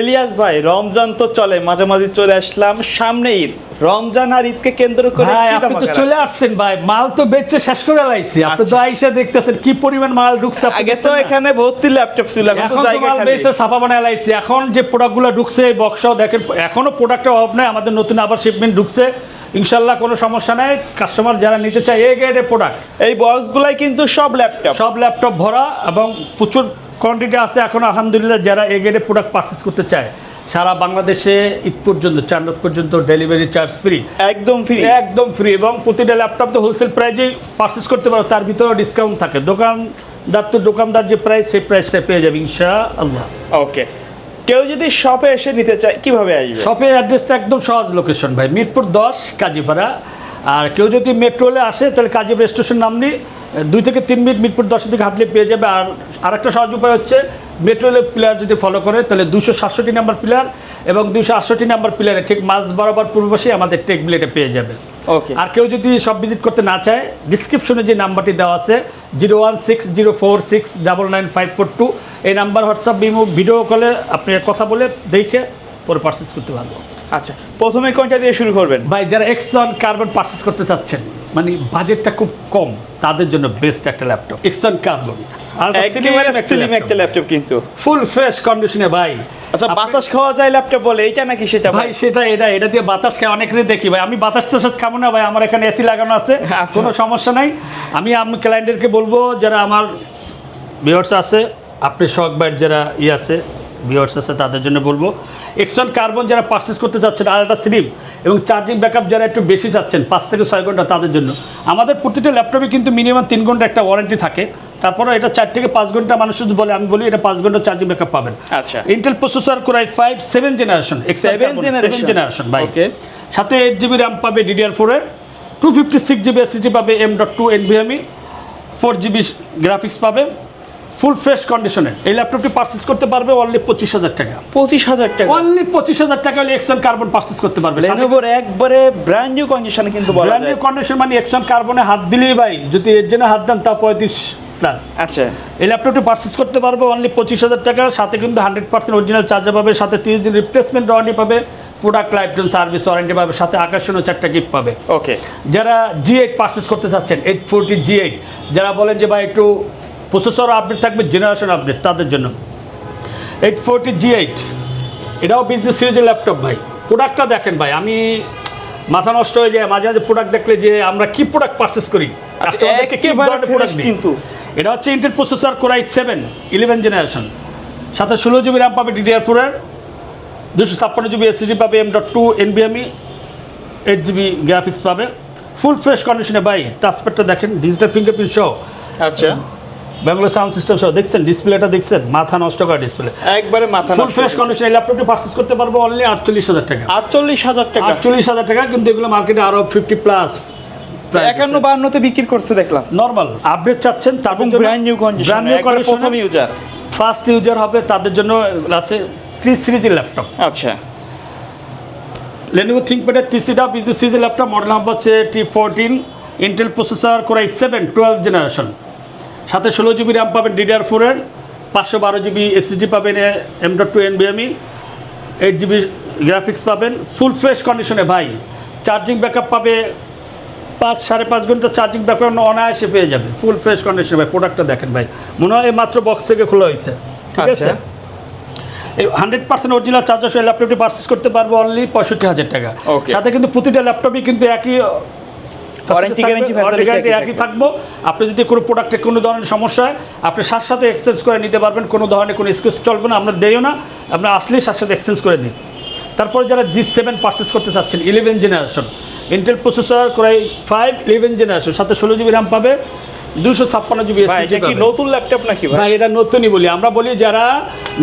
এলিয়াস ভাই রমজান তো চলে মাঝামাঝি চলে আসলাম। সামনে ঈদ। রমজান আর ঈদকে কেন্দ্র করে আপনি তো চলে আসছেন ভাই মাল তো বেচে শেষ করে লাইছি। আপনি তো আচ্ছা। আইসা দেখতেছেন কি পরিমাণ মাল ঢুকছে আগে তো? এখানে ভর্তি ল্যাপটপ ছিল এখন তো তো জায়গা মাল খালি। বেচে ছাপা বানায় লাইছি। এখন যে প্রোডাক্টগুলো ঢুকছে এই বক্সও দেখেন এখনও প্রোডাক্টের অভাব নাই আমাদের নতুন আবার শিপমেন্ট ঢুকছে। ইনশাল্লাহ কোনো সমস্যা নাই। কাস্টমার যারা নিতে চায় এ গ্রেডের প্রোডাক্ট এই বক্সগুলাই কিন্তু সব ল্যাপটপ সব ল্যাপটপ ভরা এবং প্রচুর কোয়ান্টিটি আছে এখন আলহামদুলিল্লাহ যারা এ গ্রেডের প্রোডাক্ট পারচেস করতে চায় সারা বাংলাদেশে ঈদ পর্যন্ত চার পর্যন্ত ডেলিভারি চার্জ ফ্রি একদম ফ্রি একদম ফ্রি এবং প্রতিটা ল্যাপটপ তো হোলসেল প্রাইজেই পারচেস করতে পারো তার ভিতরেও ডিসকাউন্ট থাকে। দোকানদার তো দোকানদার যে প্রাইস সেই প্রাইসটা পেয়ে যাবে ইনশা আল্লাহ ওকে কেউ যদি শপে এসে নিতে চায় কীভাবে আসবে? শপের অ্যাড্রেসটা একদম সহজ লোকেশন ভাই। মিরপুর দশ কাজীপাড়া। আর কেউ যদি মেট্রোলে আসে তাহলে কাজীপাড়া স্টেশন নামনি দুই থেকে তিন মিনিট মিরপুর দশের দিকে হাঁটলে পেয়ে যাবে। আর আরেকটা সহজ উপায় হচ্ছে মেট্রোলে প্লেয়ার যদি ফলো করে তাহলে দুশো সাতষট্টি নাম্বার প্লেয়ার এবং দুশো আটষট্টি নাম্বার প্লেয়ারে ঠিক মাঝ বরাবর পূর্বশে আমাদের টেক বিলেটে পেয়ে যাবে। ওকে আর কেউ যদি সব ভিজিট করতে না চায় ডিসক্রিপশনে যে নাম্বারটি দেওয়া আছে zero one six zero four six double nine five four two এই নাম্বার হোয়াটসঅ্যাপ ভিডিও কলে আপনি কথা বলে দেখে পরে পারচেস করতে পারব। আচ্ছা প্রথমে কোনটা দিয়ে শুরু করবেন? ভাই যারা এক্সন কার্বন পারচেস করতে চাচ্ছেন মানে বাজেটটা খুব কম তাদের জন্য বেস্ট একটা ল্যাপটপ এক্সন কার্বন একটা ল্যাপটপ কিন্তু। ফুল ফ্রেশ কন্ডিশনে ভাই। আচ্ছা বাতাস খাওয়া যায় ল্যাপটপ বলে এইটা নাকি সেটা ভাই সেটা এটা এটা দিয়ে বাতাস খায় অনেকেরই দেখি ভাই। আমি বাতাস খাব না ভাই আমার এখানে এসি লাগানো আছে আচ্ছা। কোনো সমস্যা নাই। আমি আমি ক্লায়েন্টদেরকে বলব যারা আমার ভিউয়ার্স আছে আপনি শখ বাইট যারা ই আছে ভিউয়ার্স আছে তাদের জন্য বলব। এক্সন কার্বন যারা পারচেস করতে চাচ্ছেন আলাদা স্লিম এবং চার্জিং ব্যাকআপ যারা একটু বেশি চাচ্ছেন পাঁচ থেকে ছয় ঘণ্টা তাদের জন্য। আমাদের প্রতিটা ল্যাপটপে কিন্তু মিনিমাম তিন ঘণ্টা একটা ওয়ারেন্টি থাকে। তারপরে এটা চার থেকে পাঁচ ঘণ্টা মানুষ যদি বলে আমি বলি এটা পাঁচ ঘণ্টা চার্জিং ব্যাকআপ পাবেন। আচ্ছা। Intel processor core i five seven generation generation? Generation ভাই. সাথে এইট জিবি র্যাম পাবে ডিডিআর ফোরের two fifty six GB SSD পাবে M dot two NVMe four GB graphics পাবে। ফুল ফ্রেশ কন্ডিশনে এই ল্যাপটপটি পারচেস করতে পারবে অনলি পঁচিশ হাজার টাকা। পঁচিশ হাজার টাকা। অনলি পঁচিশ হাজার টাকা হলে এক্সন কার্বন পারচেস করতে পারবে। লেনোভোর একবারে ব্র্যান্ড নিউ কন্ডিশনে কিন্তু ব্র্যান্ড নিউ কন্ডিশন মানে এক্সন কার্বনে হাত দিলেই ভাই যদি এর জন্য হাত দেন তা পঁয়ত্রিশ প্লাস আচ্ছা। এই ল্যাপটপটি পারচেস করতে পারবে অনলি পঁচিশ হাজার টাকা সাথে কিন্তু হান্ড্রেড পার্সেন্ট অরিজিনাল চার্জার পাবে সাথে তিরিশ দিন রিপ্লেসমেন্ট ওয়ারেন্টি পাবে product lifetime service warranty পাবে সাথে আকর্ষণীয় চারটা গিফট পাবে। ওকে যারা জি এইট পারচেস করতে চাচ্ছেন এইট ফোরটি জি এইট যারা বলেন যে ভাই একটু প্রসেসর আপডেট থাকবে জেনারেশন আপডেট তাদের জন্য। এইট ফোরটি জি এইট এটাও বিজনেস সিরিজের ল্যাপটপ ভাই। প্রোডাক্টটা দেখেন ভাই আমি মাথা নষ্ট হয়ে যায় মাঝে মাঝে প্রোডাক্ট দেখলে যে আমরা কি প্রোডাক্ট পারচেস করি। কাস্টমারদেরকে কি ধরনের প্রোডাক্ট fresh কিন্তু। এটা হচ্ছে Intel processor core i seven eleven generation সাথে ষোলো জিবি র্যাম পাবে ডিডিআর ফোরের দুশো ছাপ্পান্ন জিবি এসএসডি পাবে এম ডট টু এনবিএমই এইট জিবি গ্রাফিক্স পাবে। ফুল ফ্রেশ কন্ডিশনে বাই টাচপ্যাডটা দেখেন ডিজিটাল ফিঙ্গারপ্রিন্ট সহ। আচ্ছা। ব্যাঙ্গালোর সাউন্ড সিস্টেম সহ দেখছেন? ডিসপ্লেটা দেখছেন? মাথা নষ্ট করা ডিসপ্লে একবারে মাথা ফুল ফ্রেশ কন্ডিশনে এই ল্যাপটপটি পারচেস করতে পারব অনলি আটচল্লিশ হাজার টাকা। আটচল্লিশ হাজার টাকা। আটচল্লিশ হাজার টাকা কিন্তু এগুলো মার্কেটে আরও ফিফটি প্লাস একান্ন বান্নতে বিক্রি করছে দেখলাম। নর্মাল আপডেট চাচ্ছেন তারপর brand new condition brand new প্রথম ইউজার ফার্স্ট ইউজার হবে তাদের জন্য আছে থ্রি সিরিজের ল্যাপটপ আচ্ছা। লেনোভো থিঙ্কপ্যাডের টিসিটা বিজনেস সিরিজের ল্যাপটপ মডেল নাম্বার হচ্ছে T fourteen Intel processor core i seven twelve generation সাথে ষোলো জিবি র্যাম পাবেন ডিডিআর ফোরের পাঁচশো বারো জিবি এসএসডি পাবেন এম ডট টু এন এনবিএমই এইট জিবি গ্রাফিক্স পাবেন। ফুল ফ্রেশ কন্ডিশনে ভাই চার্জিং ব্যাকআপ পাবে পাঁচ সাড়ে পাঁচ ঘণ্টা চার্জিং ব্যাকআপ অনায়াসে পেয়ে যাবে। ফুল ফ্রেশ কন্ডিশনে ভাই প্রোডাক্টটা দেখেন ভাই। মনে হয় এই মাত্র বক্স থেকে খোলা হয়েছে। ঠিক আছে? আচ্ছা। এই হান্ড্রেড পার্সেন্ট অরিজিনাল চার্জার সহ ল্যাপটপটি পারচেস করতে পারব অনলি পঁয়ষট্টি হাজার টাকা. সাথে কিন্তু প্রতিটা ল্যাপটপই কিন্তু একই ওয়ারেন্টি একই একই থাকব। আপনি যদি কোনো প্রোডাক্টে কোনো ধরনের সমস্যা হয় আপনি সাথে সাথে এক্সচেঞ্জ করে নিতে পারবেন। কোনো ধরনের কোনো এক্সকিউজ চলবে না আমরা দেইও না। আমরা আসলেই সাথে সাথে এক্সচেঞ্জ করে দিই তারপরে যারা জি সেভেন পারচেস করতে চাচ্ছেন eleven generation Intel processor core i five eleven generation সাথে ষোলো জিবি র্যাম পাবে দুশো ছাপ্পান্ন জিবি নতুন ল্যাপটপ নাকি ভাই? এটা নতুনই বলি। আমরা বলি যারা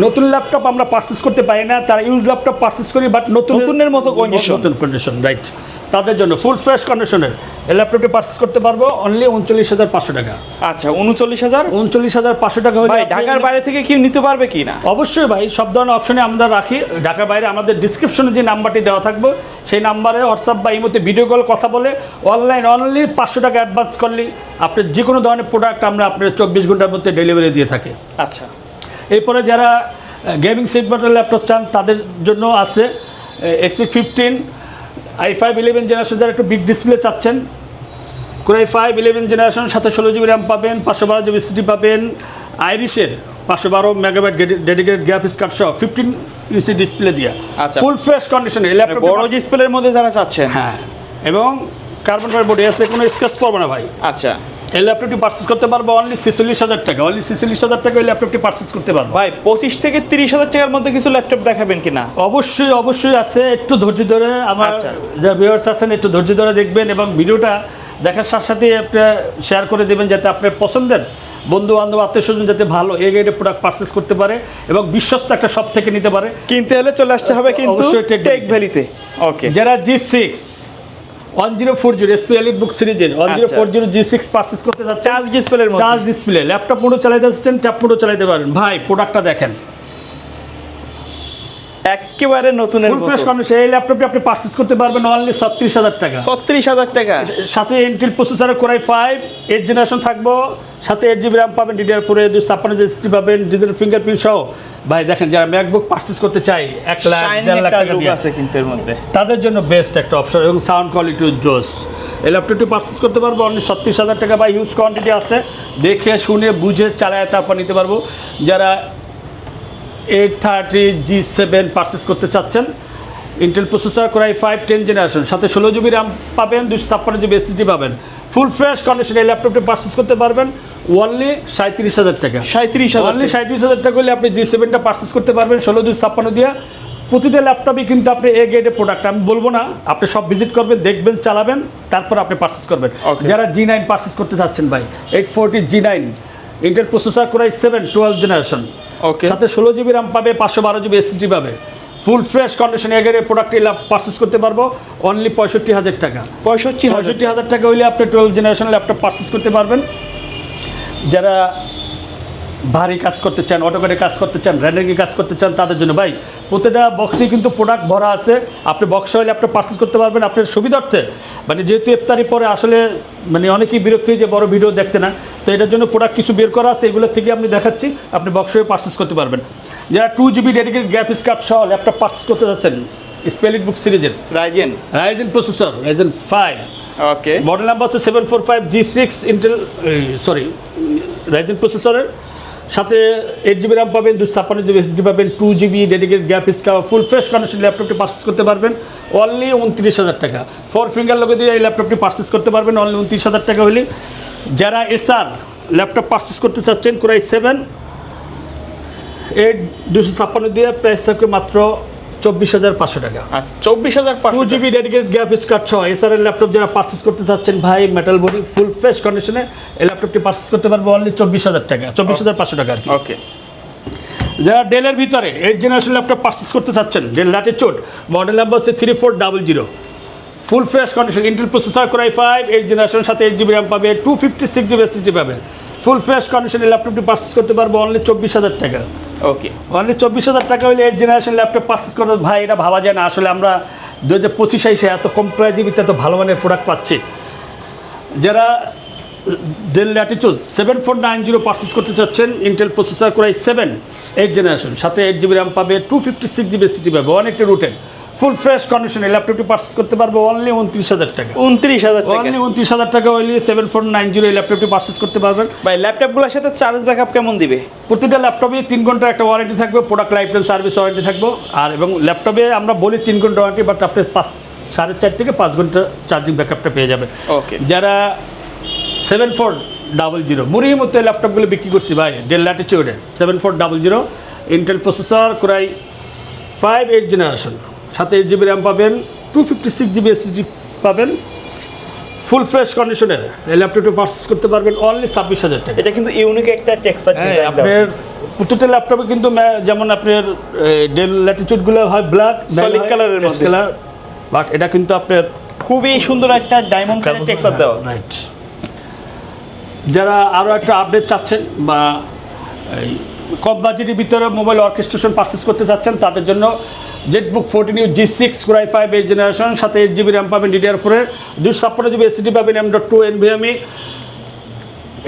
নতুন ল্যাপটপ আমরা পারচেস করতে পারি না তারা ইউজ ল্যাপটপ পারচেস করি বাট নতুন নতুনের মতো। নতুন কন্ডিশন রাইট তাদের জন্য ফুল ফ্রেশ কন্ডিশনের এই ল্যাপটপটি পারচেস করতে পারব অনলি উনচল্লিশ হাজার পাঁচশো টাকা। আচ্ছা উনচল্লিশ হাজার? উনচল্লিশ হাজার পাঁচশো টাকা হলে ভাই ঢাকার বাইরে থেকে কি নিতে পারবে কি না? অবশ্যই ভাই সব ধরনের অপশনে আমরা রাখি। ঢাকার বাইরে আমাদের ডিসক্রিপশনে যে নাম্বারটি দেওয়া থাকবে সেই নাম্বারে হোয়াটসঅ্যাপ বা এই মধ্যে ভিডিও কল কথা বলে অনলাইন অনলি পাঁচশো টাকা অ্যাডভান্স করলে আপনি যে কোনো ধরনের প্রোডাক্ট আমরা আপনার চব্বিশ ঘণ্টার মধ্যে ডেলিভারি দিয়ে থাকি। আচ্ছা। এরপরে যারা গেমিং সেগমেন্টের ল্যাপটপ চান তাদের জন্য আছে HP fifteen i five eleven generation যারা একটু বিগ ডিসপ্লে চাচ্ছেন আই ফাইভ ইলেভেন জেনারেশন সাথে ষোলো জিবি র্যাম পাবেন পাঁচশো বারো জিবি সিটি পাবেন আইরিশের পাঁচশো বারো মেগাবাইট ডেডিকেটেড গ্রাফিক্স কার্ড সহ ফিফটিন ইউসি ডিসপ্লে দিয়ে। আচ্ছা। ফুল ফ্রেশ কন্ডিশনে ল্যাপটপ বড় ডিসপ্লের মধ্যে যারা চাচ্ছেন। হ্যাঁ এবং কার্বন ফাইবার বডি আছে কোনো স্কেচ পড়বে না ভাই। আচ্ছা। এই ল্যাপটপটি পারচেস করতে পারব অনলি ছেচল্লিশ হাজার টাকা অনলি ছেচল্লিশ হাজার টাকা এই ল্যাপটপটি পারচেস করতে পারব। ভাই পঁচিশ থেকে তিরিশ হাজার টাকার মধ্যে কিছু ল্যাপটপ দেখাবেন কিনা? অবশ্যই অবশ্যই আছে একটু ধৈর্য ধরে আমার আচ্ছা। যারা ভিউয়ার্স আছেন একটু ধৈর্য ধরে দেখবেন এবং ভিডিওটা দেখার সাথে সাথে আপনি শেয়ার করে দেবেন যাতে আপনার পছন্দের বন্ধু বান্ধব আত্মীয় স্বজন যাতে ভালো এ গ্রেডের প্রোডাক্ট পারচেস করতে পারে এবং বিশ্বস্ত একটা শপ থেকে নিতে পারে। কিনতে হলে চলে আসতে হবে কিন্তু টেক ভ্যালিতে ওকে যারা G six one zero four zero HP EliteBook সিরিজের one zero. Four zero G six purchase করতে যাচ্ছে। Charge display touch display laptop মোডও চালাতে আসছেন ট্যাপ মোডও চালাতে পারেন। ভাই প্রোডাক্টটা দেখেন। একেবারে নতুনের ফুল ফ্রেশ কন্ডিশন এই ল্যাপটপটি আপনি পারচেস করতে পারবেন অনলি ছত্রিশ হাজার টাকা। ছত্রিশ হাজার টাকা। সাথে ইন্টেল প্রসেসরের কোরাই ফাইভ এইট জেনারেশন থাকব। সাথে এইট জিবি র্যাম পাবেন ডিডিআর ফোরে দুই ছাপ্পান্ন জিবি পাবেন ডিজিটাল ফিঙ্গারপ্রিন্ট সহ। ভাই দেখেন যারা ম্যাকবুক পারচেস করতে চাই এক লাখ দেড় লাখ টাকা দিয়ে। আছে কিন্তু এর মধ্যে। তাদের জন্য বেস্ট একটা অপশন এবং সাউন্ড কোয়ালিটি জোস। এই ল্যাপটপটি পারচেস করতে পারব অনলি ছত্রিশ হাজার টাকা। বা হিউজ কোয়ান্টিটি আছে। দেখে শুনে বুঝে চালায় তারপর নিতে পারব। যারা eight thirty G seven purchase করতে চাচ্ছেন। Intel processor core i five ten generation সাথে ষোলো জিবি র্যাম পাবেন দুশো ছাপ্পান্ন জিবি এসএসডি পাবেন। ফুল ফ্রেশ কন্ডিশন এই ল্যাপটপটি পারচেস করতে পারবেন ওনলি সাঁত্রিশ হাজার টাকা। সাঁত্রিশ হাজার অনলি সাঁত্রিশ হাজার টাকা হলে আপনি জি সেভেনটা পারচেস করতে পারবেন ষোলো দুই ছাপ্পান্ন দিয়ে। প্রতিটা ল্যাপটপই কিন্তু আপনি এ গ্রেডের প্রোডাক্ট আমি বলব না আপনি সব ভিজিট করবেন দেখবেন চালাবেন তারপর আপনি পারচেস করবেন। যারা জি নাইন পারচেস করতে চাচ্ছেন ভাই eight forty G nine Intel processor core i seven twelve generation okay সাথে ষোলো জিবি র্যাম পাবে পাঁচশো বারো জিবি এসএসডি পাবে। ফুল ফ্রেশ কন্ডিশন এগের প্রোডাক্ট এলা পারচেস করতে পারব অনলি পঁয়ষট্টি হাজার টাকা। পঁয়ষট্টি পঁয়ষট্টি হাজার টাকা হইলে আপনি টুয়েলভ জেনারেশন ল্যাপটপ পারচেস করতে পারবেন। যারা ভারী কাজ করতে চান অটোকারে কাজ করতে চান র্যান্ডারিংয়ে কাজ করতে চান তাদের জন্য। ভাই প্রতিটা বক্সেই কিন্তু প্রোডাক্ট ভরা আছে। আপনি বক্স হয়ে ল্যাপটপ পারচেস করতে পারবেন আপনার সুবিধার্থে। মানে যেহেতু ইফতারি পরে আসলে মানে অনেকেই বিরক্ত হয়ে যে বড় ভিডিও দেখতে না তো এটার জন্য প্রোডাক্ট কিছু বের করা আছে এগুলোর থেকে আপনি দেখাচ্ছি আপনি বক্স হয়ে পারচেস করতে পারবেন। যারা two GB dedicated graphics card সহ ল্যাপটপ পারচেস করতে যাচ্ছেন স্পেলিট বুক সিরিজের Ryzen Ryzen processor Ryzen five okay model number হচ্ছে seven four five G six Intel sorry Ryzen প্রসেসরের সাথে এইট জিবি র্যাম পাবেন, দুশো ছাপ্পান্ন জিবি এসএসডি পাবেন two GB dedicate gap card full fresh condition ল্যাপটপটি পারচেস করতে পারবেন অনলি উনত্রিশ হাজার টাকা। ফোর ফিঙ্গার লোকে দিয়ে এই ল্যাপটপটি পারচেস করতে পারবেন অনলি উনত্রিশ হাজার টাকা হলে। যারা এসআর ল্যাপটপ পারচেস করতে চাচ্ছেন কোরাই সেভেন এইট দুশো ছাপ্পান্ন দিয়ে প্রাইস থাকবে মাত্র চব্বিশ হাজার পাঁচশো টাকা। আচ্ছা চব্বিশ হাজার two GB dedicated graphics card সহ এসআর এর ল্যাপটপ যারা পারচেস করতে চাচ্ছেন ভাই মেটাল বডি ফুল ফ্রেশ কন্ডিশনে এই ল্যাপটপটি পারচেস করতে পারব অনলি চব্বিশ হাজার টাকা চব্বিশ হাজার পাঁচশো টাকা আর কি। ওকে যারা ডেলের ভিতরে এইট জেনারেশন ল্যাপটপ পারচেস করতে চাচ্ছেন ডেল ল্যাটিচিউড মডেল নাম্বার হচ্ছে three four double zero full fresh condition Intel processor core i five eight generation সাথে এইট জিবি র্যাম পাবে two fifty six GB SSD পাবে। ফুল ফ্রেশ কন্ডিশনে ল্যাপটপটি purchase করতে পারব অনলি চব্বিশ হাজার টাকা। ওকে অনলি চব্বিশ হাজার টাকা হলে এইট জেনারেশন ল্যাপটপ পারচেস করতে ভাই এটা ভাবা যায় না। আসলে আমরা দু হাজার পঁচিশে এসে এত কম প্রাইজিবিতে এত ভালো মানের প্রোডাক্ট পাচ্ছি। যারা Dell Latitude seven four nine zero purchase করতে চাচ্ছেন Intel processor core i seven eight generation সাথে এইট জিবি র্যাম পাবে two fifty six GB city পাবে এইটি রুটেন ফুল ফ্রেশ কন্ডিশনে ল্যাপটপটি পারচেস করতে পারব অনলি উনত্রিশ হাজার টাকা। উনত্রিশ হাজার টাকা। অনলি উনত্রিশ হাজার টাকা হইলে সেভেন ফোর নাইন জিরো এই ল্যাপটপটি পারচেস করতে পারবেন। ভাই ল্যাপটপগুলোর সাথে চার্জ ব্যাকআপ কেমন দিবে? প্রতিটা ল্যাপটপে তিন ঘণ্টার একটা ওয়ারেন্টি থাকবে product lifetime service warranty থাকবে। আর এবং ল্যাপটপে আমরা বলি তিন ঘণ্টা ওয়ারেন্টি বাট আপনি পাঁচ সাড়ে চার থেকে পাঁচ ঘণ্টা চার্জিং ব্যাকআপটা পেয়ে যাবেন। ওকে যারা সেভেন ফোর ডাবল জিরো মুড়ির মতো এই ল্যাপটপগুলো বিক্রি করছি ভাই Dell ল্যাটিচিউডের seven four double zero Intel processor core i five eight generation সাথে এইট জিবি র্যাম পাবেন two fifty six GB SSD পাবেন ফুল ফ্রেশ কন্ডিশনের এই ল্যাপটপটি পারচেস করতে পারবেন অনলি ছাব্বিশ হাজার টাকা। এটা কিন্তু ইউনিক একটা টেক্সচার হ্যাঁ, আপনার প্রতিটা ল্যাপটপে কিন্তু যেমন আপনার ডেল ল্যাটিচিউডগুলো হয় ব্ল্যাক Solid কালারের মধ্যে। কালার বাট এটা কিন্তু আপনার খুবই সুন্দর একটা ডায়মন্ড কালার টেক্সচার দেওয়া। রাইট যারা আরও একটা আপডেট চাচ্ছেন বা কম বাজেটের ভিতরে মোবাইল অর্কেস্ট্রেশন পারচেস করতে চাচ্ছেন তাদের জন্য ZBook fourteen U G six core i five eight generation সাথে এইট জিবি র্যাম পাবেন ডিডিআর ফোরের দুশো ছাপ্পান্ন জিবি এসিডি পাবেন M dot two NVMe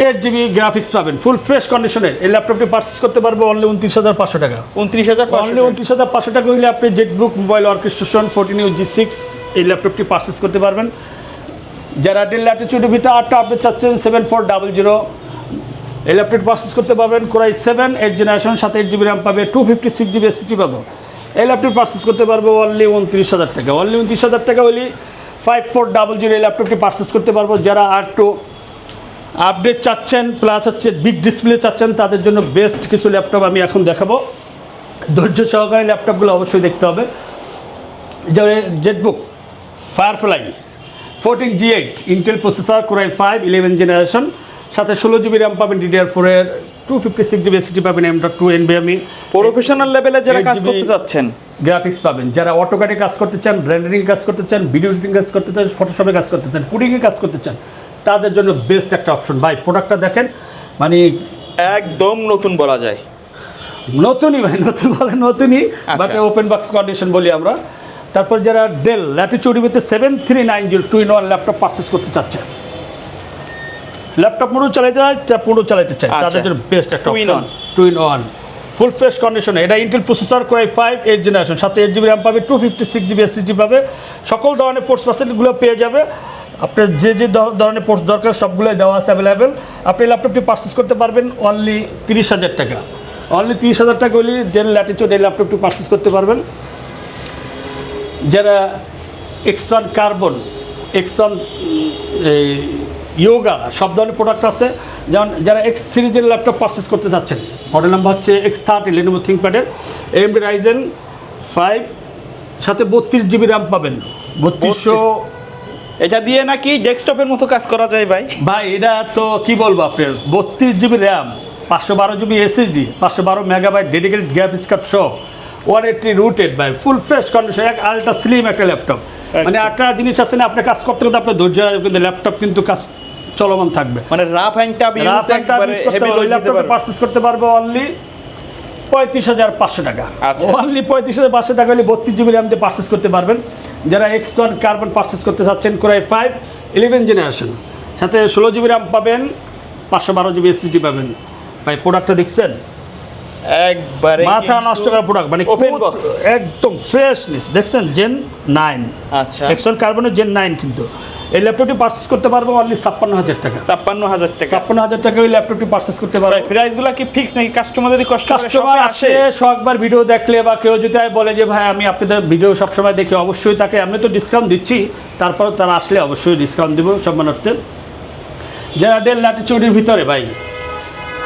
eight GB graphics পাবেন ফুল ফ্রেশ কন্ডিশনের এই ল্যাপটপটি পারচেস করতে পারব অনলি উনত্রিশ হাজার পাঁচশো টাকা। উনত্রিশ হাজার অনলি উনত্রিশ হাজার পাঁচশো টাকা হইলে আপনি ZBook mobile workstation fourteen U G six এই ল্যাপটপটি পারচেস করতে পারবেন। যারা ডেল ল্যাটিচিউডের ভিতরে আটটা আপনি চাচ্ছেন সেভেন ফোর ডাবল জিরো এই ল্যাপটপ পারচেস করতে পারবেন। Core i seven eight generation সাথে এইট জিবি র্যাম পাবে টু ফিফটি সিক্স জিবি এসিটি পাবো। এই ল্যাপটপ পারচেস করতে পারব অনলি উনত্রিশ হাজার টাকা। অনলি উনত্রিশ হাজার টাকা হলে ফাইভ ফোর ডাবল জিরো এই ল্যাপটপটি পারচেস করতে পারব। যারা আর টু আপডেট চাচ্ছেন প্লাস হচ্ছে বিগ ডিসপ্লে চাচ্ছেন, তাদের জন্য বেস্ট কিছু ল্যাপটপ আমি এখন দেখাবো। ধৈর্য সহকারে ল্যাপটপগুলো অবশ্যই দেখতে হবে। যেমন ZBook Firefly fourteen G eight Intel processor core i five eleven generation সাথে ষোলো জিবি র্যাম পাবেন ডিডিআর ফোরের টু ফিফটি সিক্স জিবি এসিটি পাবেন এম ডট টু এনবিএমই প্রফেশনাল লেভেলে যারা কাজ করতে চাচ্ছেন। গ্রাফিক্স পাবেন। যারা অটোকাটে কাজ করতে চান ব্র্যান্ডিং কাজ করতে চান ভিডিও এডিটিং কাজ করতে চান ফটোশপে কাজ করতে চান কুডিংয়ে কাজ করতে চান তাদের জন্য বেস্ট একটা অপশন ভাই প্রোডাক্টটা দেখেন মানে একদম নতুন বলা যায়। নতুনই ভাই নতুন বলে নতুনই বাট। ওপেন বক্স কন্ডিশন বলি আমরা। তারপর যারা Dell ল্যাটিচিউডিবিতে seven three nine zero two in one laptop purchase করতে চাচ্ছে ল্যাপটপ পুরো চালাতে চায় তা পুরো চালাতে চায় আচ্ছা। তাদের জন্য বেস্ট একটা option two in one full fresh কন্ডিশনে এটা Intel processor core i five eight generation সাথে এইট জিবি র্যাম পাবে two fifty six GB SSD পাবে। সকল ধরনের পোর্টস ফ্যাসিলিটিগুলো পেয়ে যাবে। আপনার যে যে ধরনের পোর্টস দরকার সবগুলোই দেওয়া আছে অ্যাভেলেবেল আপনি ল্যাপটপটি পারচেস করতে পারবেন অনলি তিরিশ হাজার টাকা। অনলি তিরিশ হাজার টাকা হলে ডেল ল্যাটিচিউড এই ল্যাপটপটি পারচেস করতে পারবেন। যারা এক্সন কার্বন এক্সন ইয়োগা সব ধরনের প্রোডাক্ট আছে। যেমন যারা এক্স সিরিজের ল্যাপটপ পারচেস করতে চাচ্ছেন মডেল নাম্বার হচ্ছে এক্স থার্টি লেনোভো থিঙ্কপ্যাডের এমডি রাইজেন ফাইভ সাথে বত্রিশ জিবি র্যাম পাবেন। বত্রিশশো এটা দিয়ে নাকি ডেস্কটপের মতো কাজ করা যায় ভাই? ভাই এটা তো কি বলব আপনার? বত্রিশ জিবি র্যাম পাঁচশো বারো জিবি এসএসডি পাঁচশো বারো মেগাবাইট ডেডিকেটেড গ্রাফিক্স কার্ড সহ ওয়ান এইটটি রুটেড ভাই ফুল ফ্রেশ কন্ডিশন এক আলট্রা স্লিম একটা ল্যাপটপ মানে একটা জিনিস আছে না আপনি কাজ করতে করতে আপনার ধৈর্য কিন্তু ল্যাপটপ কিন্তু কাজ চলমান থাকবে। মানে রাফ হ্যান্ড টাপ রাফ লোড দিতে ল্যাপটপে পারচেস করতে পারব অনলি পঁয়ত্রিশ হাজার পাঁচশো টাকা। আচ্ছা। অনলি পঁয়ত্রিশ হাজার পাঁচশো টাকা হলে বত্রিশ জিবি র্যাম দিয়ে পারচেস করতে পারবেন। যারা এক্স ওয়ান কার্বন পারচেস করতে চাচ্ছেন কোরাই ফাইভ ইলেভেন জেনারেশন সাথে ষোলো জিবি র্যাম পাবেন পাঁচশো বারো জিবি এসএসডি পাবেন। ভাই প্রোডাক্টটা দেখছেন? একবারে মাথা নষ্ট করা প্রোডাক্ট মানে খুব box। একদম ফ্রেশনেস দেখছেন? জেন নাইন আচ্ছা। এক্সন কার্বনের জেন নাইন কিন্তু। এই ল্যাপটপটি পারচেস করতে পারব অনলি ছাপ্পান্ন হাজার টাকা। ছাপ্পান্ন হাজার টাকা। ছাপ্পান্ন হাজার টাকা ওই ল্যাপটপটি পারচেস করতে পারব। প্রাইসগুলা কি ফিক্স নাকি? কাস্টমার যদি কষ্ট কাস্টমার আসে শখবার ভিডিও দেখলে বা কেউ যদি বলে যে ভাই আমি আপনাদের ভিডিও সবসময় দেখি অবশ্যই তাকে আমি তো ডিসকাউন্ট দিচ্ছি। তারপর তারা আসলে অবশ্যই ডিসকাউন্ট দেবো সম্মানার্থে। যারা ডেল ল্যাটিচিউডের ভিতরে ভাই।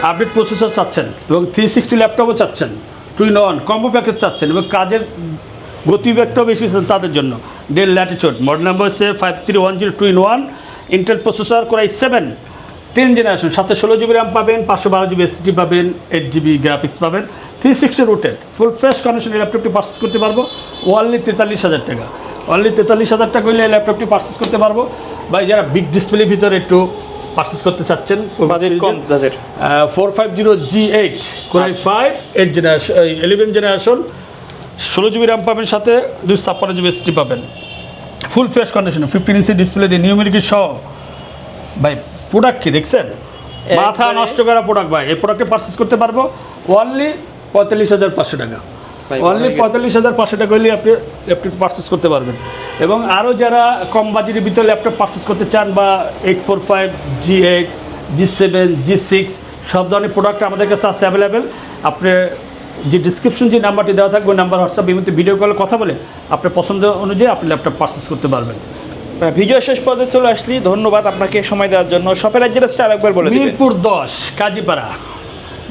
আপডেট প্রসেসর চাচ্ছেন এবং থ্রি সিক্সটি ল্যাপটপও চাচ্ছেন টুইন ওয়ান কম্বো প্যাকেজ চাচ্ছেন এবং কাজের গতিবেগটাও বেশি তাদের জন্য। ডেল ল্যাটিচিউড মডেল নাম্বার হচ্ছে five three one zero two in one Intel processor core i seven ten generation সাথে ষোলো জিবি র্যাম পাবেন, পাঁচশো বারো জিবি এসডি পাবেন এইট জিবি গ্রাফিক্স পাবেন। Three sixty rotated full fresh condition ল্যাপটপটি purchase করতে পারব। ওয়ানলি তেতাল্লিশ হাজার টাকা। অনলি তেতাল্লিশ হাজার টাকা এই ল্যাপটপটি পারচেস করতে পারব। বা যারা বিগ ডিসপ্লের ভিতরে একটু পারচেস করতে চাচ্ছেন four five zero G eight core i five eight generation eleven generation ষোলো জিবি র্যাম পাবেন সাথে দুই ছাপ্পান্ন জিবি এসটি পাবেন। Full fresh condition fifteen inch display দিয়ে নিউমেরিকি সহ। ভাই প্রোডাক্ট কি দেখছেন? মাথা নষ্ট করা প্রোডাক্ট ভাই এই প্রোডাক্টে পারচেস করতে পারব অনলি পঁয়তাল্লিশ হাজার পাঁচশো টাকা। অনলি পঁয়তাল্লিশ হাজার পাঁচশো টাকা হলে আপনি ল্যাপটপ পারচেস করতে পারবেন। এবং আরও যারা কম বাজেটের ভিতরে ল্যাপটপ পারচেস করতে চান বা eight four five G eight G seven G six সব ধরনের প্রোডাক্ট আমাদের কাছে আছে অ্যাভেলেবেল আপনি যে ডিসক্রিপশন যে নাম্বারটি দেওয়া থাকবে ওই নাম্বার হোয়াটসঅ্যাপ এই ভিডিও কলে কথা বলে আপনার পছন্দ অনুযায়ী আপনি ল্যাপটপ পারচেস করতে পারবেন। ভিডিও শেষ পর্যায়ে চলে আসলি। ধন্যবাদ আপনাকে সময় দেওয়ার জন্য। শপের অ্যাড্রেসটা আরেকবার বলে মিরপুর দশ কাজীপাড়া।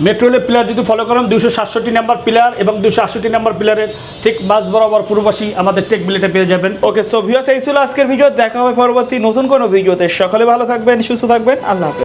মেট্রো রেলের পিলার যদি ফলো করেন দুশো সাতষট্টি নাম্বার পিলার এবং দুশো আটষট্টি নাম্বার পিলারের ঠিক মাঝ বরাবর পূর্বাসী আমাদের টেক বিলেটে পেয়ে যাবেন। ওকে সো ভিউস এই ছিল আজকের ভিডিও দেখা হবে পরবর্তী নতুন কোনো ভিডিওতে সকলে ভালো থাকবেন, সুস্থ থাকবেন। আল্লাহ